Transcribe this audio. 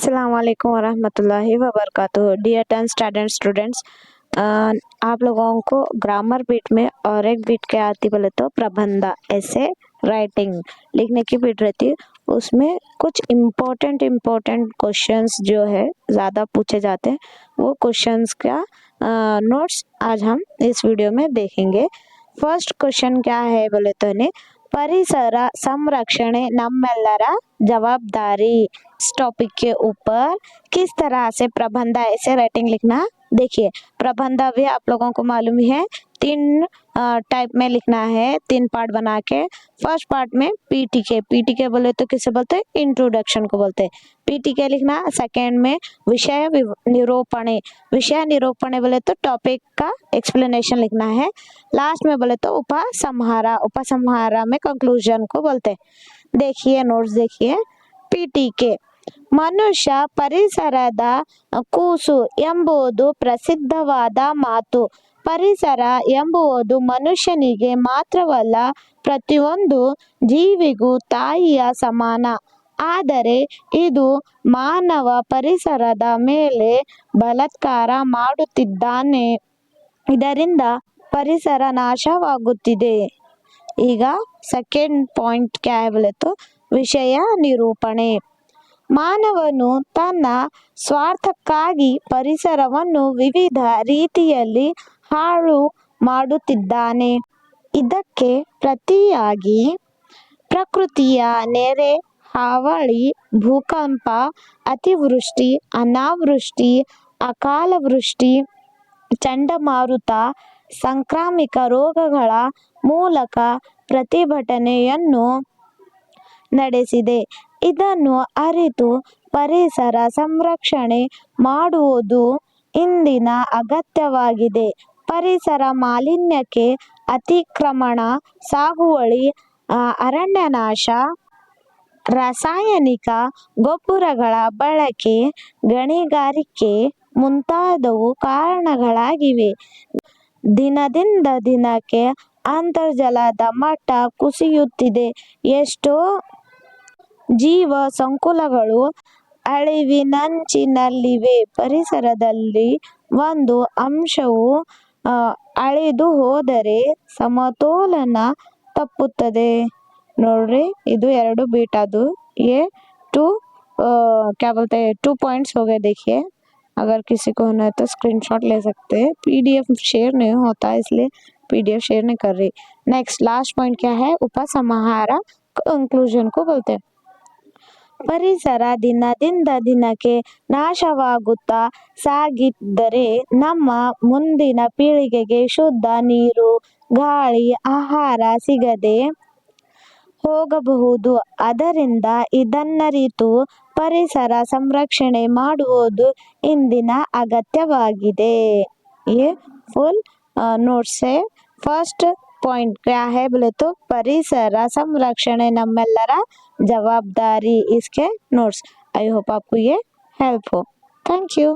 अस्सलाम वालेकुम वरहमतुल्लाहि वबरकatuh डियर टेन स्टूडेंट स्टूडेंट्स आप लोगों को ग्रामर बीट में और एक बीट के आती बोले तो प्रबंधा, ऐसे राइटिंग लिखने की बीट रहती है। उसमें कुछ इम्पोर्टेंट इम्पोर्टेंट क्वेश्चंस जो है, ज़्यादा पूछे जाते हैं। वो क्वेश्चंस का नोट्स आज हम इस वीडियो में देखेंगे। फ़र्स्ट क्वेश्चन क्या है बोले तो ने ಪರಿಸರ ಸಂರಕ್ಷಣೆ ನಮ್ಮೆಲ್ಲರ जवाबदारी इस टॉपिक के ऊपर किस तरह से प्रबंध ऐसे राइटिंग लिखना देखिए प्रबंध भी आप लोगों को मालूम ही है तीन टाइप में लिखना है तीन पार्ट बना के फर्स्ट पार्ट में पीटी के पीटी के बोले तो किसे बोलते हैं इंट्रोडक्शन को बोलते हैं पीटी के लिखना सेकेंड में विषय विव- निरूपणे विषय निरूपणे बोले तो टॉपिक का एक्सप्लेनेशन लिखना है लास्ट में बोले तो उपसंहारा उपसंहारा में कंक्लूजन को बोलते हैं देखिए नोट्स देखिए ಪೀಠಿಕೆ ಮನುಷ್ಯ ಪರಿಸರದ ಕೂಸು ಎಂಬುದು ಪ್ರಸಿದ್ಧವಾದ ಮಾತು ಪರಿಸರ ಎಂಬುವುದು ಮನುಷ್ಯನಿಗೆ ಮಾತ್ರವಲ್ಲ, ಪ್ರತಿಯೊಂದು ಜೀವಿಗೂ ತಾಯಿಯ ಸಮಾನ. ಆದರೆ ಇದು ಮಾನವ ಪರಿಸರದ ಮೇಲೆ ಬಲಾತ್ಕಾರ ಮಾಡುತ್ತಿದ್ದಾನೆ. ಇದರಿಂದ ಪರಿಸರ ನಾಶವಾಗುತ್ತಿದೆ. ಈಗ ಸೆಕೆಂಡ್ ಪಾಯಿಂಟ್ ಕೇವಲತ್ತು ವಿಷಯ ನಿರೂಪಣೆ. ಮಾನವನು ತನ್ನ ಸ್ವಾರ್ಥಕ್ಕಾಗಿ ಪರಿಸರವನ್ನು ವಿವಿಧ ರೀತಿಯಲ್ಲಿ ಹಾಳು ಮಾಡುತ್ತಿದ್ದಾನೆ. ಇದಕ್ಕೆ ಪ್ರತಿಯಾಗಿ ಪ್ರಕೃತಿಯ ನೆರೆ ಹಾವಳಿ ಭೂಕಂಪ ಅತಿವೃಷ್ಟಿ ಅನಾವೃಷ್ಟಿ ಅಕಾಲವೃಷ್ಟಿ, ಚಂಡಮಾರುತ ಸಾಂಕ್ರಾಮಿಕ ರೋಗಗಳ ಮೂಲಕ ಪ್ರತಿಭಟನೆಯನ್ನು ನಡೆಸಿದೆ. ಇದನ್ನು ಅರಿತು ಪರಿಸರ ಸಂರಕ್ಷಣೆ ಮಾಡುವುದು ಇಂದಿನ ಅಗತ್ಯವಾಗಿದೆ. ಪರಿಸರ ಮಾಲಿನ್ಯಕ್ಕೆ ಅತಿಕ್ರಮಣ, ಸಾಗುವಳಿ ಅರಣ್ಯನಾಶ, ರಾಸಾಯನಿಕ ಗೊಬ್ಬರಗಳ ಬಳಕೆ, ಗಣಿಗಾರಿಕೆ ಮುಂತಾದವು ಕಾರಣಗಳಾಗಿವೆ. ದಿನದಿಂದ ದಿನಕ್ಕೆ ಅಂತರ್ಜಲದ ಮಟ್ಟ ಕುಸಿಯುತ್ತಿದೆ. ಎಷ್ಟೋ ಜೀವ ಸಂಕುಲಗಳು ಅಳಿವಿನಂಚಿನಲ್ಲಿವೆ. ಪರಿಸರದಲ್ಲಿ ಒಂದು ಅಂಶವು ಅಳಿದು ಹೋದರೆ ಸಮತೋಲನ ತಪ್ಪುತ್ತದೆ ನೋಡ್ರಿ ಇದು ಎರಡು बीट ಅದು ये टू क्या बोलते हैं टू पॉइंट्स हो गए देखिए अगर किसी को होना है तो स्क्रीनशॉट ले सकते हैं पीडीएफ शेयर नहीं होता इसलिए पीडीएफ शेयर नहीं कर रही नेक्स्ट लास्ट पॉइंट क्या है उपसंहार कंक्लूजन को बोलते हैं ಪರಿಸರ ದಿನದಿಂದ ದಿನಕ್ಕೆ ನಾಶವಾಗುತ್ತಾ ಸಾಗಿದ್ದರೆ ನಮ್ಮ ಮುಂದಿನ ಪೀಳಿಗೆಗೆ ಶುದ್ಧ ನೀರು, ಗಾಳಿ, ಆಹಾರ ಸಿಗದೆ ಹೋಗಬಹುದು. ಅದರಿಂದ ಇದನ್ನರಿತು ಪರಿಸರ ಸಂರಕ್ಷಣೆ ಮಾಡುವುದು ಇಂದಿನ ಅಗತ್ಯವಾಗಿದೆ. ಎ ಫುಲ್ ನೋಟ್ಸೆ ಫಸ್ಟ್ फर्स्ट पॉइंट क्या है बोले तो ಪರಿಸರ ಸಂರಕ್ಷಣೆ ನಮ್ಮೆಲ್ಲರ ಜವಾಬ್ದಾರಿ इसके नोट्स आई होप आपको ये हेल्प हो थैंक यू